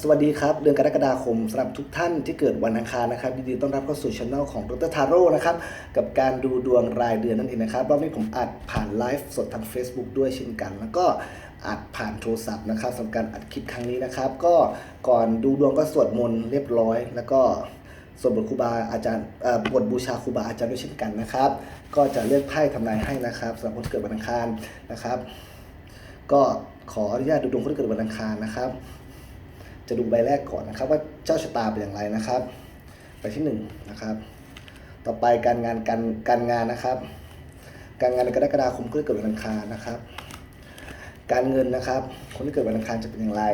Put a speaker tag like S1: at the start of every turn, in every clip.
S1: สวัสดีครับ เดือนกรกฎาคมสำหรับทุกท่านที่เกิดวันอังคารนะครับยินดีต้อนรับเข้าสู่ช่องของดรทาโร่นะครับกับการดูดวงรายเดือนนั่นเองนะครับรอบนี้ผมอัดผ่านไลฟ์สดทาง Facebook ด้วยเช่นกัน แล้วก็อัดผ่านโทรศัพท์นะครับสำหรับการอัดคลิปครั้งนี้นะครับ ก็ก่อนดูดวงก็สวดมนต์เรียบร้อย แล้วก็สวดบทครูบาอาจารย์บทบูชาครูบาอาจารย์ด้วยเช่นกันนะครับ ก็จะเลือกไพ่ทำนายให้นะครับสำหรับคนที่เกิดวันอังคารนะครับ ก็ขออนุญาตดูดวงคนที่เกิดวันอังคารนะครับ จะดูใบแรกก่อนนะครับ ว่าเจ้าชะตาเป็นอย่างไรนะครับ ใบที่หนึ่งนะครับ ต่อไปการงานการการงานนะครับ การงานในกรกฎาคมคนที่เกิดวันอังคารนะครับ การเงินนะครับ คนที่เกิดวันอังคารจะเป็นอย่างไร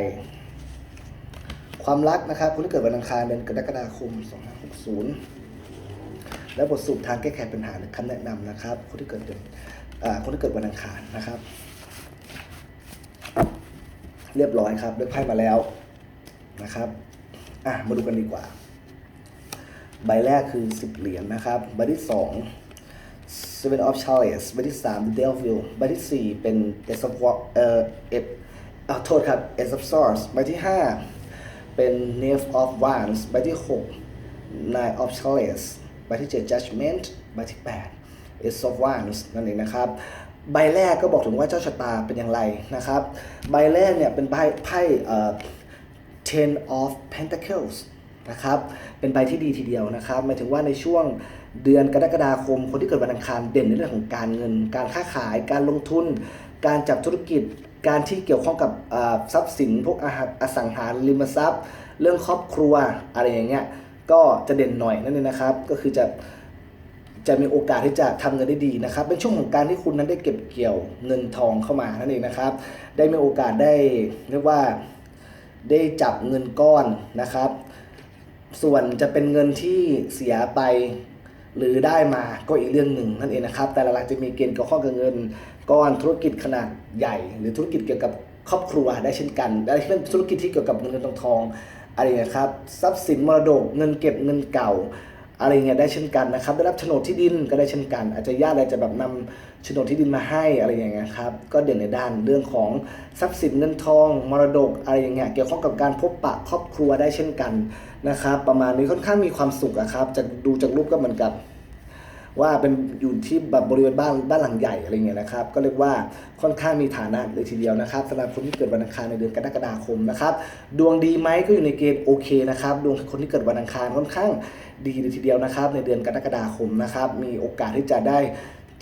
S1: ความรักนะครับ คนที่เกิดวันอังคารเดือนกรกฎาคม 2560 และบทสรุปทางแก้ไขปัญหาหรือคำแนะนำนะครับ คนที่เกิดเดือนคนที่เกิดวันอังคารนะครับ เรียบร้อยครับเลือกไพ่มาแล้ว นะครับอะมาดูกันดีกว่า ใบแรกคือ 10 เหรียญนะครับ ใบที่2 Seven of Chalice ใบที่3 The Devil ใบที่ 4 เป็น Ace of Wa- เอ่อ Ace อ่าโทษครับ Ace of Swords ใบที่ 5 เป็น Knave of Wands ใบที่ 6 Nine of Chalice ใบที่ 7 Judgment ใบที่8 Ace of Wands นั่นเองนะครับใบแรกก็บอกถึงว่าเจ้าชะตาเป็นอย่างไรนะครับ ใบแรกเนี่ยเป็นไพ่ไพ่ Ten of Pentacles นะครับเป็นใบที่ดีทีเดียวนะครับหมายถึงว่าในช่วงเดือนกรกฎาคม คนที่เกิดวันอังคารเด่นในเรื่องของการเงิน การค้าขาย การลงทุน การจับธุรกิจ การที่เกี่ยวข้องกับทรัพย์สินพวกอาหารอสังหาริมทรัพย์ เรื่องครอบครัวอะไรอย่างเงี้ยก็จะเด่นหน่อยนั่นเองนะครับ ก็คือจะจะมีโอกาสที่จะทำเงินได้ดีนะครับ เป็นช่วงของการที่คุณนั้นได้เก็บเกี่ยวเงินทองเข้ามานั่นเองนะครับ ได้มีโอกาสได้เรียกว่า ได้จับเงินก้อนนะครับ ส่วนจะเป็นเงินที่เสียไปหรือได้มาก็อีกเรื่องหนึ่งนั่นเองนะครับ แต่หลักๆจะมีเกณฑ์เกี่ยวข้องกับเงินก้อนธุรกิจขนาดใหญ่ หรือธุรกิจเกี่ยวกับครอบครัวได้เช่นกันได้เช่นธุรกิจที่เกี่ยวกับเงินเงินทองทองอะไรนะครับทรัพย์สินมรดกเงินเก็บเงินเก่า อะไรเงี้ยได้เช่นกันนะครับ ได้รับโฉนดที่ดินก็ได้เช่นกัน อาจจะญาติอะไรจะแบบนำโฉนดที่ดินมาให้อะไรอย่างเงี้ยครับก็เด่นในด้านเรื่องของทรัพย์สินเงินทอง มรดกอะไรอย่างเงี้ยเกี่ยวข้องกับการพบปะครอบครัวได้เช่นกันนะครับ ประมาณนี้ค่อนข้างมีความสุขอะครับจะดูจากรูปก็เหมือนกับ ว่าเป็นอยู่ที่แบบบริเวณบ้านบ้านหลังใหญ่อะไรเงี้ยนะครับ ก็เรียกว่าค่อนข้างมีฐานะเลยทีเดียวนะครับสำหรับคนที่เกิดวันอังคารในเดือนกรกฎาคมนะครับ ดวงดีไหมก็อยู่ในเกณฑ์โอเคนะครับ ดวงคนที่เกิดวันอังคารค่อนข้างดีเลยทีเดียวนะครับ ในเดือนกรกฎาคมนะครับ มีโอกาสที่จะได้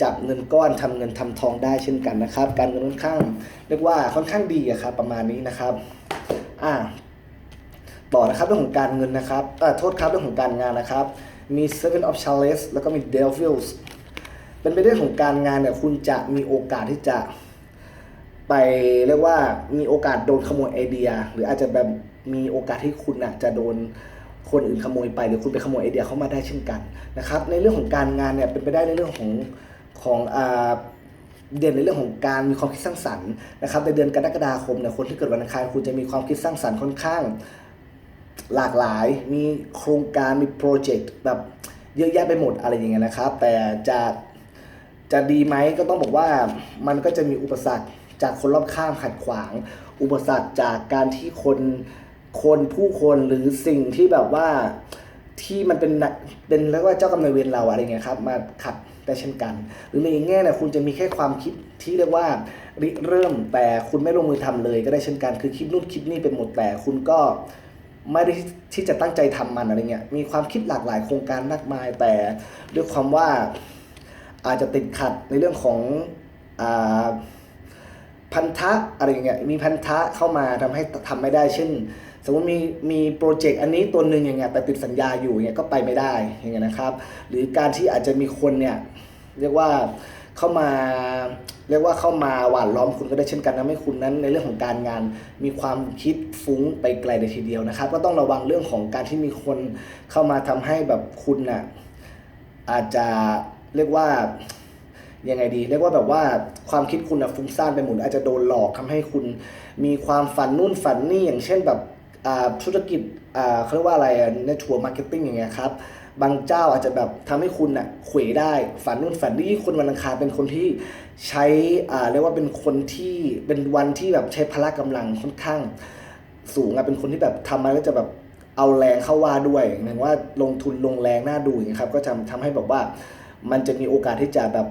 S1: จับเงินก้อนทำเงินทำทองได้เช่นกันนะครับ การเงินค่อนข้างเรียกว่าค่อนข้างดีอะครับประมาณนี้นะครับอ่าต่อนะครับเรื่องของการเงินนะครับอ่อโทษครับเรื่องของการงานนะครับ มี Seven of Chalice แล้วก็มี Devils เป็นไปเรื่องของการงานเนี่ยคุณจะมีโอกาสที่จะ ไปเรียกว่ามีโอกาสโดนขโมยไอเดีย หรืออาจจะแบบมีโอกาสที่คุณนะจะโดนคนอื่นขโมยไปหรือคุณไปขโมยไอเดียเข้ามาได้เช่นกันนะครับในเรื่องของการงานเนี่ยเป็นไปได้ในเรื่องของของอ่าเด่นในเรื่องของการมีความคิดสร้างสรรค์นะครับในเดือนกรกฎาคมเนี่ยคนที่เกิดวันอังคารคุณจะมีความคิดสร้างสรรค์ค่อนข้าง หลากหลายมีโครงการมีโปรเจกต์แบบเยอะแยะไปหมดอะไรอย่างเงี้ยนะครับ แต่จะจะดีไหมก็ต้องบอกว่ามันก็จะมีอุปสรรคจากคนรอบข้างขัดขวาง อุปสรรคจากการที่คนคนผู้คนหรือสิ่งที่แบบว่าที่มันเป็นเป็นเรียกว่าเจ้ากรรมนายเวรเราอะไรเงี้ยครับมาขัดได้เช่นกัน หรือในอีกแง่เนี่ยคุณจะมีแค่ความคิดที่เรียกว่าริเริ่มแต่คุณไม่ลงมือทำเลยก็ได้เช่นกัน คือคิดนู่นคิดนี่เป็นหมดแต่คุณก็ ไม่ได้ที่จะตั้งใจทำมันอะไรเงี้ย มีความคิดหลากหลายโครงการมากมาย แต่ด้วยความว่าอาจจะติดขัดในเรื่องของอพันธะอะไรอย่างเงี้ย มีพันธะเข้ามาทำให้ทำไม่ได้ เช่น สมมติมีมีโปรเจกต์อันนี้ตัวหนึ่งอย่างเงี้ยแต่ติดสัญญาอยู่เงี้ยก็ไปไม่ได้อย่างเงี้ยนะครับ หรือการที่อาจจะมีคนเนี่ยเรียกว่า เข้ามาเรียกว่าเข้ามาหว่านล้อมคุณก็ได้เช่นกันทำให้คุณนั้น ในเรื่องของการงานมีความคิดฟุ้งไปไกลเลยทีเดียวนะครับ ก็ต้องระวังเรื่องของการที่มีคนเข้ามาทำให้แบบคุณน่ะอาจจะเรียกว่ายังไงดี เรียกว่าแบบว่าความคิดคุณน่ะฟุ้งซ่านไปหมดอาจจะโดนหลอกทำให้คุณ มีความฝันนู่นฝันนี่อย่างเช่นแบบอ่าธุรกิจอ่าเขาเรียกว่าอะไรในทัวร์มาร์เก็ตติ้งอย่างเงี้ยครับ บางเจ้าอาจจะแบบทำให้คุณน่ะเขวได้ฝันนู่นฝันนี่ยิ่งคนวันอังคารเป็นคนที่ใช้อ่าเรียกว่าเป็นคนที่เป็นวันที่แบบใช้พละกำลังค่อนข้างสูงอะเป็นคนที่แบบทำอะไรก็จะแบบเอาแรงเข้าว่าด้วยหมายว่าลงทุนลงแรงหน่าดูอย่างเงี้ยครับก็ทำทำให้แบบว่ามันจะมีโอกาสที่จะแบบ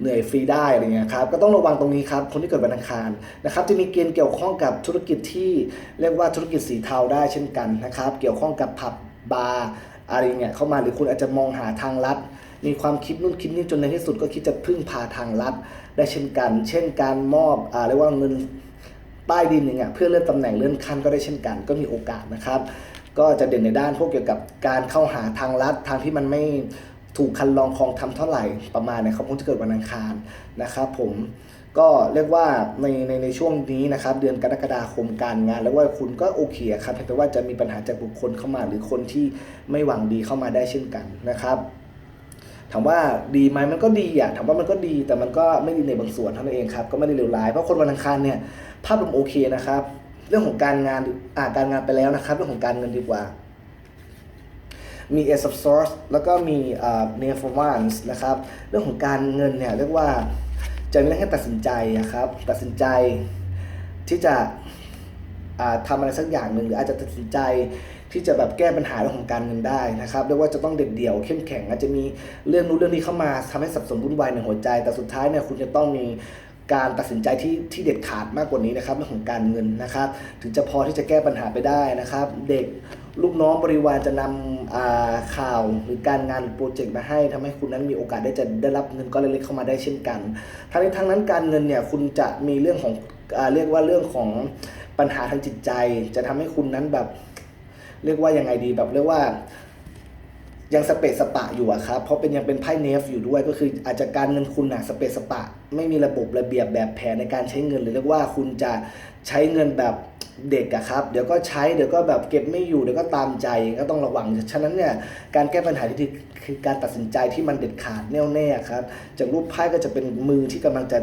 S1: เหนื่อยฟรีได้อะไรเงี้ยครับก็ต้องระวังตรงนี้ครับคนที่เกิดวันอังคารนะครับจะมีเกณฑ์เกี่ยวข้องกับธุรกิจที่เรียกว่าธุรกิจสีเทาได้เช่นกันนะครับ เกี่ยวข้องกับผับบาร์ อะไรเงี้ยเข้ามาหรือคุณอาจจะมองหาทางลัด มีความคิดนู่นคิดนี่จนในที่สุดก็คิดจะพึ่งพาทางลัดได้เช่นกัน เช่นการมอบอ่าเรียกว่าเงินใต้ดินอย่างเงี้ยเพื่อเลื่อนตำแหน่งเลื่อนขั้นก็ได้เช่นกัน ก็มีโอกาสนะครับ ก็จะเด่นในด้านพวกเกี่ยวกับการเข้าหาทางลัดทางที่มันไม่ถูกคันลองคลองทำเท่าไหร่ประมาณเนะครับคนที่เกิดวันอังคารนะครับ ผม ก็เรียกว่าในในในช่วงนี้นะครับเดือนกรกฎาคมการงาน แล้วว่าคุณก็โอเคครับแต่ว่าจะมีปัญหาจากบุคคลเข้ามาหรือคนที่ไม่หวังดีเข้ามาได้เช่นกันนะครับถามว่าดีไหมมันก็ดีอะถามว่ามันก็ดีแต่มันก็ไม่ดีในบางส่วนเท่านั้นเองครับก็ไม่ได้เลวร้ายเพราะคนวันอังคารเนี่ยภาพรวมโอเคนะครับ เรื่องของการงานอ่าการงานไปแล้วนะครับ เรื่องของการเงินดีกว่า มี Ace of Swords แล้วก็มีอ่า n e f o r m a n c e นะครับ เรื่องของการเงินเนี่ยเรียกว่า จะมีเรื่องให้ตัดสินใจนะครับ ตัดสินใจที่จะทำทำอะไรสักอย่างหนึ่งหรืออาจจะตัดสินใจที่จะแบบแก้ปัญหาเรื่องของการเงินได้นะครับเรียกว่าจะต้องเด็ดเดี่ยวเข้มแข็งอาจจะมีเรื่องนู้นเรื่องนี้เข้ามาทำให้สับสนวุ่นวายในหัวใจ แต่สุดท้ายเนี่ยคุณจะต้องมี การตัดสินใจที่ที่เด็ดขาดมากกว่านี้นะครับเรื่องของการเงินนะครับ ถึงจะพอที่จะแก้ปัญหาไปได้นะครับ เด็กลูกน้องบริวารจะนำข่าวหรือการงานหรือโปรเจกต์มาให้ทำให้คุณนั้นมีโอกาสได้จะได้รับเงินก้อนเล็กๆเข้ามาได้เช่นกันทั้งนี้ทั้งนั้นการเงินเนี่ยคุณจะมีเรื่องของอเรียกว่าเรื่องของปัญหาทางจิตใจ จะทำให้คุณนั้นแบบ เรียกว่ายังไงดีแบบเรียกว่า ยังสเปซสปะอยู่อะครับ เพราะเป็นยังเป็นไพ่เนฟอยู่ด้วยก็คืออาจจะการเงินคุณอะสเปซสปะ ไม่มีระบบระเบียบแบบแผนในการใช้เงินหรือเรียกว่าคุณจะใช้เงินแบบเด็กอะครับ เดี๋ยวก็ใช้เดี๋ยวก็แบบเก็บไม่อยู่เดี๋ยวก็ตามใจก็ต้องระวัง ฉะนั้นเนี่ยการแก้ปัญหาที่ดีคือการตัดสินใจที่มันเด็ดขาดแน่วแน่ครับจากรูปไพ่ก็จะเป็นมือที่กำลังจะ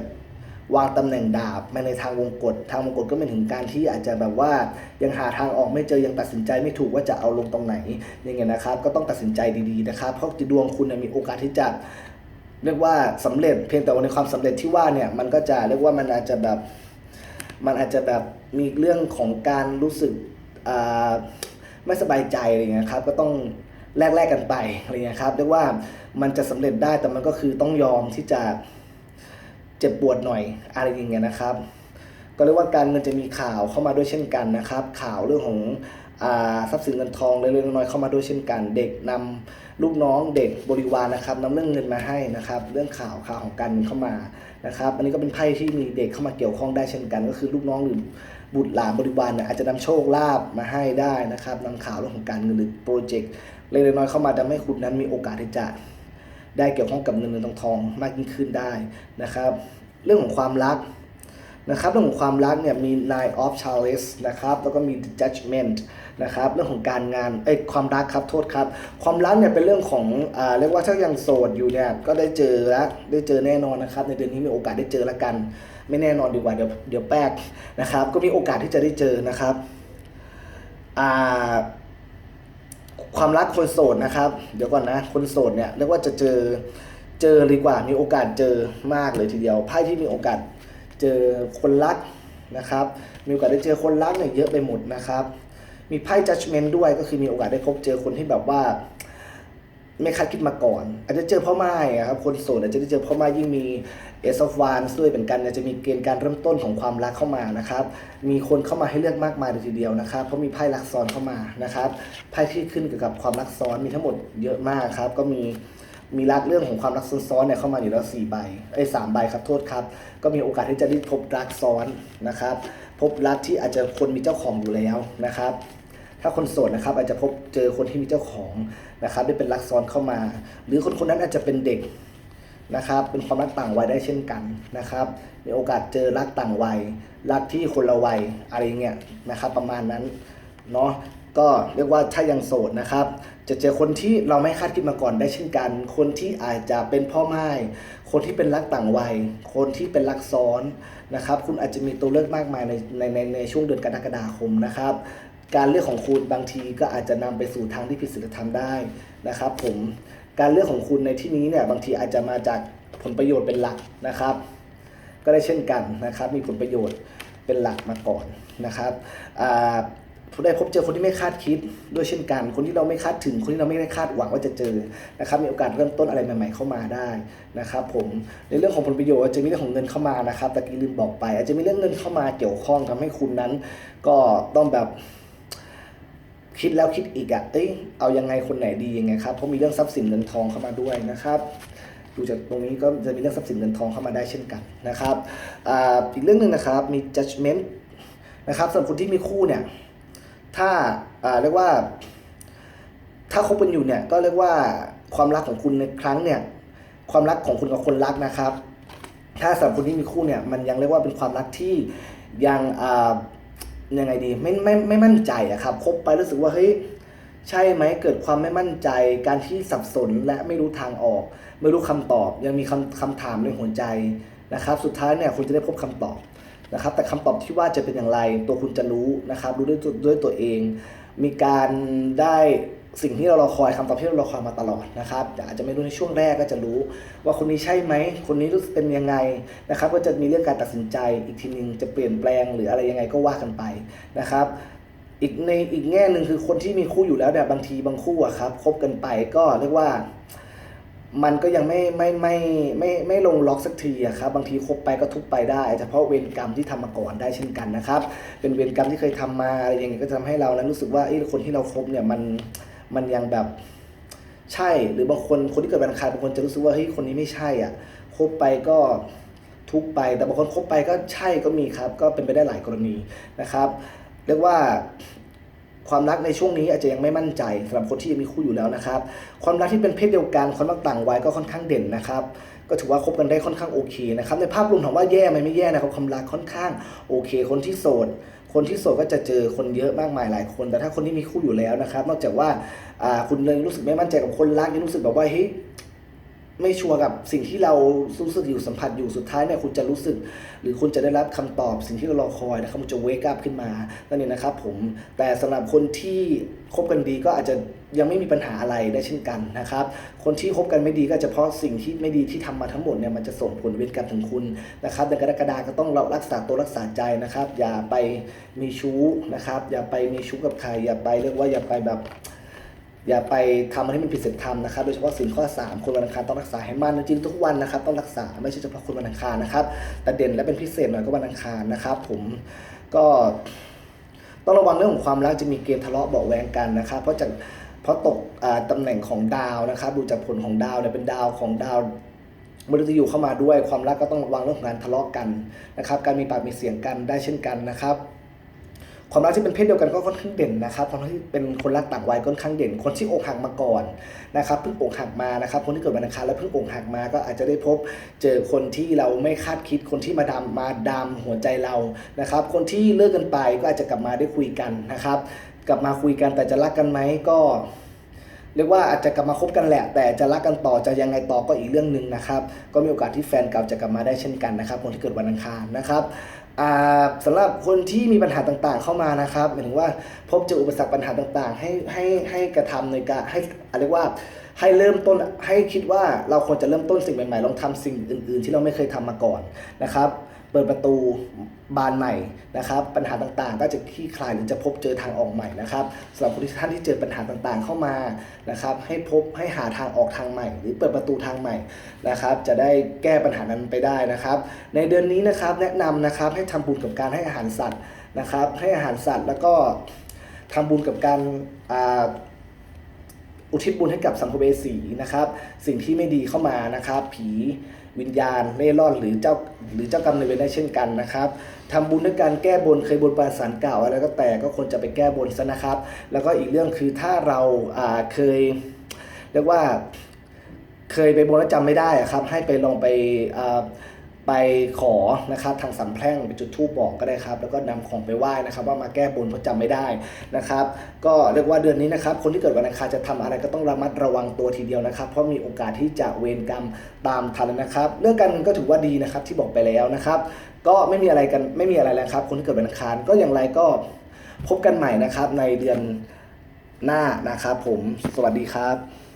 S1: วางตำแหน่งดาบมาในทางวงกฏทางวงกฏก็เป็นถึงการที่อาจจะแบบว่ายังหาทางออกไม่เจอยังตัดสินใจไม่ถูกว่าจะเอาลงตรงไหนอย่างเงี้ยนะครับ ก็ต้องตัดสินใจดีๆนะครับ เพราะดวงคุณมีโอกาสที่จะเรียกว่าสำเร็จเพียงแต่ว่าในความสำเร็จที่ว่าเนี่ยมันก็จะเรียกว่ามันอาจจะแบบมันอาจจะแบบมีเรื่องของการรู้สึกไม่สบายใจอะไรเงี้ยครับก็ต้องแลกๆกันไปอะไรเงี้ยครับเรียกว่ามันจะสำเร็จได้แต่มันก็คือต้องยอมที่จะ เจ็บปวดหน่อยอะไรอย่างเงี้ยนะครับ ก็เรียกว่าการเงินจะมีข่าวเข้ามาด้วยเช่นกันนะครับ ข่าวเรื่องของทรัพย์สินเงินทองเล็กๆน้อยๆเข้ามาด้วยเช่นกัน เด็กนำลูกน้องเด็กบริวารนะครับนำเรื่องเงินมาให้นะครับ เรื่องข่าวข่าวของการเงินเข้ามานะครับ อันนี้ก็เป็นไพ่ที่มีเด็กเข้ามาเกี่ยวข้องได้เช่นกัน ก็คือลูกน้องหรือบุตรหลานบริวารเนี่ยอาจจะนำโชคลาภมาให้ได้นะครับนำข่าวเรื่องของการเงินหรือโปรเจกต์เล็กๆน้อยๆเข้ามาทำให้คุณนั้นมีโอกาสที่จะ ได้เกี่ยวข้องกับเงินเงินทองทองมากยิ่งขึ้นได้นะครับ เรื่องของความรักนะครับเรื่องของความรักเนี่ยมี nine of chalice นะครับแล้วก็มี judgment นะครับเรื่องของการงานเอ้ยความรักครับโทษครับ ความรักเนี่ยเป็นเรื่องของอ่าเรียกว่าถ้ายังโสดอยู่เนี่ยก็ได้เจอแล้วได้เจอแน่นอนนะครับ ในเดือนนี้มีโอกาสได้เจอแล้วกัน ไม่แน่นอนดีกว่าเดี๋ยวเดี๋ยวแป๊กนะครับ ก็มีโอกาสที่จะได้เจอนะครับอ่า ความรักคนโสดนะครับ เดี๋ยวก่อนนะ คนโสดเนี่ยเรียกว่าจะเจอเจอดีกว่ามีโอกาสเจอมากเลยทีเดียวไพ่ที่มีโอกาสเจอคนรักนะครับ มีโอกาสได้เจอคนรักเนี่ยเยอะไปหมดนะครับ มีไพ่ judgment ด้วยก็คือมีโอกาสได้พบเจอคนที่แบบว่า ไม่คาดคิดมาก่อน อาจจะเจอพ่อไม้ครับคนโสดอาจจะได้เจอพ่อไม้ยิ่งมี Ace of Wands ด้วยเป็นกันเนี่ยจะมีเกณฑ์การเริ่มต้นของความรักเข้ามานะครับ มีคนเข้ามาให้เลือกมากมายเลยทีเดียวนะครับ เพราะมีไพ่รักซ้อนเข้ามานะครับไพ่ที่ขึ้นเกี่ยวกับความรักซ้อนมีทั้งหมดเยอะมากครับ ก็มีมีรักเรื่องของความรักซ้อนๆเนี่ยเข้ามาอยู่แล้วสี่ใบเอ้สามใบครับโทษครับ ก็มีโอกาสที่จะได้พบรักซ้อนนะครับ พบรักที่อาจจะคนมีเจ้าของอยู่แล้วนะครับ ถ้าคนโสดนะครับอาจจะพบเจอคนที่มีเจ้าของนะครับ ได้เป็นรักซ้อนเข้ามา หรือคนคนนั้นอาจจะเป็นเด็กนะครับ เป็นความรักต่างวัยได้เช่นกันนะครับมีโอกาสเจอรักต่างวัย รักที่คนละวัยอะไรเงี้ยนะครับประมาณนั้นเนาะก็เรียกว่าถ้ายังโสดนะครับ จะเจอคนที่เราไม่คาดคิดมาก่อนได้เช่นกัน คนที่อาจจะเป็นพ่อไม้คนที่เป็นรักต่างวัย คนที่เป็นรักซ้อนนะครับ คุณอาจจะมีตัวเลือกมากมายในในในในช่วงเดือนกรกฎาคมนะครับ การเลือกของคุณบางทีก็อาจจะนำไปสู่ทางที่ผิดศีลธรรมได้นะครับผมการเลือกของคุณในที่นี้เนี่ยบางทีอาจจะมาจากผลประโยชน์เป็นหลักนะครับ ก็ได้เช่นกันนะครับ มีผลประโยชน์เป็นหลักมาก่อนนะครับอ่าได้พบเจอคนที่ไม่คาดคิดด้วยเช่นกัน คนที่เราไม่คาดถึง คนที่เราไม่ได้คาดหวังว่าจะเจอนะครับ มีโอกาสเริ่มต้นอะไรใหม่ ๆ เข้ามาได้นะครับ ผม ในเรื่องของผลประโยชน์อาจจะมีเรื่องของเงินเข้ามานะครับ ตะกี้ลืมบอกไป อาจจะมีเรื่องเงินเข้ามาเกี่ยวข้องทำให้คุณนั้น ก็ต้องแบบ คิดแล้วคิดอีกอะเอ้ยเอายังไงคนไหนดียังไงครับเพราะมีเรื่องทรัพย์สินเงินทองเข้ามาด้วยนะครับดูจากตรงนี้ก็จะมีเรื่องทรัพย์สินเงินทองเข้ามาได้เช่นกันนะครับออีกเรื่องหนึ่งนะครับมี judgment นะครับสำหรับคนที่มีคู่เนี่ยถ้าอ่าเรียกว่า ถ้าคบกันอยู่เนี่ยก็เรียกว่าความรักของคุณในครั้งเนี่ยความรักของคุณกับคนรักนะครับ ถ้าสำหรับคนที่มีคู่เนี่ยมันยังเรียกว่าเป็นความรักที่ยังอ่า ยังไงดีไม่ไม่ไม่มั่นใจอะครับคบไปรู้สึกว่าเฮ้ยใช่ไหมเกิดความไม่มั่นใจ การที่สับสนและไม่รู้ทางออก ไม่รู้คำตอบ ยังมีคำคำถามในหัวใจนะครับ สุดท้ายเนี่ยคุณจะได้พบคำตอบนะครับ แต่คำตอบที่ว่าจะเป็นอย่างไร ตัวคุณจะรู้นะครับ รู้ด้วยด้วยตัวเอง มีการได้ สิ่งที่เรารอคอยคำตอบที่เรารอคอยมาตลอดนะครับอาจจะไม่รู้ในช่วงแรกก็จะรู้ว่าคนนี้ใช่ไหมคนนี้รู้สึกเป็นยังไงนะครับก็จะมีเรื่องการตัดสินใจ อีกทีหนึงจะเปลี่ยนแปลงหรืออะไรยังไงก็ว่ากันไปนะครับอีกในอีกแง่หนึ่งคือคนที่มีคู่อยู่แล้วเนี่ยบางทีบางคู่อะครับคบกันไปก็เรียกว่ามันก็ยังไม่ไม่ไม่ไม่ไม่ลงล็อกสักทีอะครับบางทีคบไปก็ทุกไปได้เฉพาะเวรกรรมที่ทำมาก่อนได้เช่นกันนะครับ เป็นเวรกรรมที่เคยทำมาอะไรอย่างเงี้ยก็จะทำให้เรานั้นรู้สึกว่าไอ้คนที่เราคบเนี่ยมัน มันยังแบบใช่หรือบางคนคนที่เกิดวันอังคารบางคนจะรู้สึกว่าเฮ้ยคนนี้ไม่ใช่อะคบไปก็ทุกไป แต่บางคนคบไปก็ใช่ก็มีครับ ก็เป็นไปได้หลายกรณีนะครับ เรียกว่าความรักในช่วงนี้อาจจะยังไม่มั่นใจสำหรับคนที่ยังมีคู่อยู่แล้วนะครับ ความรักที่เป็นเพศเดียวกันความรักต่างวัยก็ค่อนข้างเด่นนะครับ ก็ถือว่าคบกันได้ค่อนข้างโอเคนะครับในภาพรวมถามว่าแย่ไหมไม่แย่นะครับความรักค่อนข้างโอเค คนที่โสด คนที่โสดก็จะเจอคนเยอะมากมายหลายคน แต่ถ้าคนที่มีคู่อยู่แล้วนะครับ นอกจากว่าคุณเลยรู้สึกไม่มั่นใจกับคนรักยังรู้สึกแบบว่าเฮ้ยไม่ชัวร์กับสิ่งที่เรารู้สึกอยู่สัมผัสอยู่สุดท้ายเนี่ยคุณจะรู้สึก หรือคุณจะได้รับคำตอบสิ่งที่เรารอคอยนะครับมันจะเวกับขึ้นมานั่นเองนะครับผมแต่สำหรับคนที่คบกันดีก็อาจจะ ยังไม่มีปัญหาอะไรได้เช่นกันนะครับ คนที่คบกันไม่ดีก็จะเพราะสิ่งที่ไม่ดีที่ทำมาทั้งหมดเนี่ยมันจะส่งผลเวรกรรมถึงคุณนะครับเดือนกรกฎาก็ต้องเรารักษาตัวรักษาใจนะครับ อย่าไปมีชู้นะครับ อย่าไปมีชู้กับใคร อย่าไปเรียกว่าอย่าไปแบบ อย่าไปทำอะไรที่มันผิดศีลธรรมนะครับ โดยเฉพาะศีลข้อ 3 คนวันอังคารต้องรักษาให้มั่นจริงทุกวันนะครับ ต้องรักษาไม่ใช่เฉพาะคนวันอังคารนะครับ แต่เด่นและเป็นพิเศษหน่อยก็วันอังคารนะครับ ผมก็ต้องระวังเรื่องของความรักจะมีเกณฑ์ทะเลาะเบาแวงกันนะครับ เพราะจาก เพราะตกตำแหน่งของดาวนะครับดูจากผลของดาวเนี่ยเป็นดาวของดาวมฤตยูเข้ามาด้วยความรักก็ต้องระวังเรื่องของการทะเลาะกันนะครับ การมีปากมีเสียงกันได้เช่นกันนะครับ ความรักที่เป็นเพศเดียวกันก็ค่อนข้างเด่นนะครับความรักที่เป็นคนรักต่างวัยค่อนข้างเด่น คนที่อกหักมาก่อนนะครับเพิ่งอกหักมานะครับคนที่เกิดวันอังคารแล้วเพิ่งอกหักมาก็อาจจะได้พบเจอคนที่เราไม่คาดคิดคนที่มาดามมาดามหัวใจเรานะครับ คนที่เลิกกันไปก็อาจจะกลับมาได้คุยกันนะครับ กลับมาคุยกันแต่จะรักกันไหมก็ เรียกว่าอาจจะกลับมาคบกันแหละ แต่จะรักกันต่อจะยังไงต่อก็อีกเรื่องหนึ่งนะครับ ก็มีโอกาสที่แฟนเก่าจะกลับมาได้เช่นกันนะครับคนที่เกิดวันอังคารนะครับอ่าสำหรับคนที่มีปัญหาต่างๆเข้ามานะครับหมายถึงว่าพบเจออุปสรรคปัญหาต่างๆ ให้ให้ให้กระทำในการให้อะไรยกว่าให้เริ่มต้นให้คิดว่าเราควรจะเริ่มต้นสิ่งใหม่ๆลองทำสิ่งอื่น ๆ ที่เราไม่เคยทำมาก่อนนะครับ เปิดประตูบานใหม่นะครับปัญหาต่างๆ ก็จะคลี่คลายหรือจะพบเจอทางออกใหม่นะครับสำหรับคนที่ท่านที่เจอปัญหาต่างๆ เข้ามานะครับให้พบให้หาทางออกทางใหม่ หรือเปิดประตูทางใหม่นะครับจะได้แก้ปัญหานั้นไปได้นะครับ ในเดือนนี้นะครับแนะนำนะครับให้ทำบุญกับการให้อาหารสัตว์นะครับให้อาหารสัตว์แล้วก็ทำบุญกับการอุทิศบุญให้กับสัมภเวสีนะครับ สิ่งที่ไม่ดีเข้ามานะครับ ผี วิญญาณเล่ร่อนหรือเจ้าหรือเจ้ากรรมนายเวรได้เช่นกันนะครับทำบุญด้วยการแก้บนเคยบนปราสารเก่าอะไรก็แต่ก็ควรจะไปแก้บนซะนะครับ แล้วก็อีกเรื่องคือถ้าเราอ่าเคยเรียกว่าเคยไปบนแล้วจำไม่ได้ครับให้ไปลองไปอ่า ไปขอนะครับทางสำแพร่งไปจุดธูปบอกก็ได้ครับ แล้วก็นำของไปไหว้นะครับ ว่ามาแก้บนเพราะจำไม่ได้นะครับ ก็เรียกว่าเดือนนี้นะครับ คนที่เกิดวันอังคารจะทำอะไรก็ต้องระมัดระวังตัวทีเดียวนะครับ เพราะมีโอกาสที่จะเวรกรรมตามทันนะครับ เรื่องการเงินก็ถือว่าดีนะครับที่บอกไปแล้วนะครับ ก็ไม่มีอะไรกันไม่มีอะไรแล้วครับ คนที่เกิดวันอังคารก็อย่างไรก็พบกันใหม่นะครับในเดือนหน้านะครับ ผมสวัสดีครับ